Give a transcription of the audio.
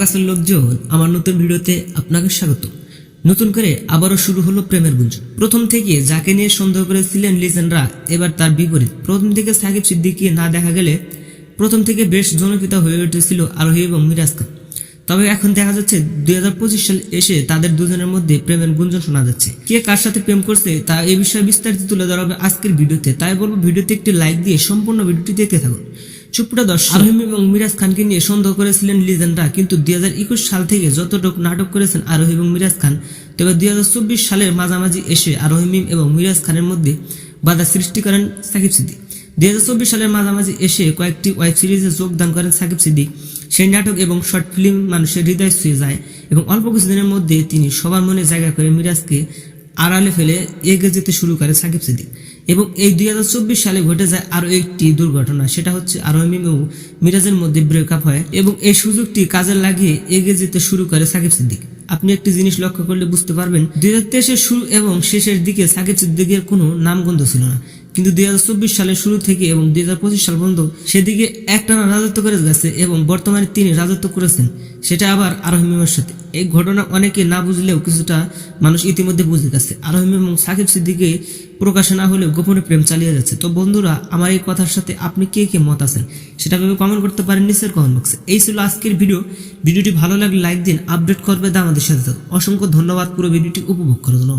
কাছের লোকজন আমার নতুন ভিডিওতে আপনাকে স্বাগত। নতুন করে আবারও শুরু হলো প্রেমের গুঞ্জ প্রথম থেকে যাকে নিয়ে সন্দেহ করেছিলেন লিজেন্ডরা, এবার তার বিপরীত। প্রথম থেকে সাকিব সিদ্দিককে না দেখা গেলে প্রথম থেকে বেশ জনপ্রিয় হয়ে উঠেছিল আরোহী এবং মিরাজ খান। তবে এখন দেখা যাচ্ছে দুই সাল এসে তাদের দুজনের মধ্যে প্রেমের গুঞ্জন শোনা যাচ্ছে। কে কার সাথে প্রেম করছে তা এই বিষয়ে বিস্তারিত তুলে ধরা হবে আজকের ভিডিওতে। তাই বলব, ভিডিওতে একটি লাইক দিয়ে সম্পূর্ণ ভিডিওটি দেখতে থাকুন। সুপ্রিয় দর্শক। আরহিম এবং মিরাজ খানকে নিয়ে সন্দেহ করেছিলেন লিজেন্ডরা কিন্তু দু হাজার একুশ সাল থেকে যতটুকু নাটক করেছেন আরোহী এবং মিরাজ খান, তবে দুই সালের মাঝামাঝি এসে আরোহিম এবং মিরাজ খানের মধ্যে বাধা সৃষ্টি করেন সাকিব সিদ্দিক। দুই হাজার চব্বিশ সালের মাঝামাঝি এসে কয়েকটি ওয়েব সিরিজে যোগদান করেন সাকিব সিদ্দিক। সেই নাটক এবং শর্ট ফিল্ম মানুষের হৃদয় ছুঁয়ে যায় এবং অল্প কিছুদিনের মধ্যে তিনি সবার মনে জায়গা করে মিরাজকে আড়ালে ফেলে এগে যেতে শুরু করে সাকিব সিদ্দিক। এবং এই দুই চব্বিশ সালে ঘটে যায় আরও একটি দুর্ঘটনা, সেটা হচ্ছে আরোহিম এবং মিরাজের মধ্যে ব্রেকআপ হয় এবং এই সুযোগটি কাজে লাগিয়ে এগিয়ে যেতে শুরু করে সাকিব সিদ্দিক। আপনি একটি জিনিস লক্ষ্য করলে বুঝতে পারবেন, দুই হাজার শুরু এবং শেষের দিকে সাকিব সিদ্দিকের কোনো নামগন্ধ ছিল না। কিন্তু দুই হাজার চব্বিশ সালের শুরু থেকে এবং দুই হাজার পঁচিশ সাল পর্যন্ত সেদিকে একটানা রাজত্ব করে গেছে এবং বর্তমানে তিনি রাজত্ব করেছেন। সেটা আবার আরোহিমের সাথে। এই ঘটনা অনেকে না বুঝলেও কিছুটা মানুষ ইতিমধ্যে বুঝে গেছে। আরোহিম এবং সাকিব সিদ্দিকে প্রকাশে না হলেও গোপনে প্রেম চালিয়ে যাচ্ছে। তো বন্ধুরা, আমার এই কথার সাথে আপনি কে কে মত আছেন সেটা ভেবে কমেন্ট করতে পারেন নিচের কমেন্ট বক্সে এই ছিল আজকের ভিডিও ভিডিওটি ভালো লাগলে লাইক দিন আপডেট করবে আমাদের সাথে। অসংখ্য ধন্যবাদ পুরো ভিডিওটি উপভোগ করার জন্য।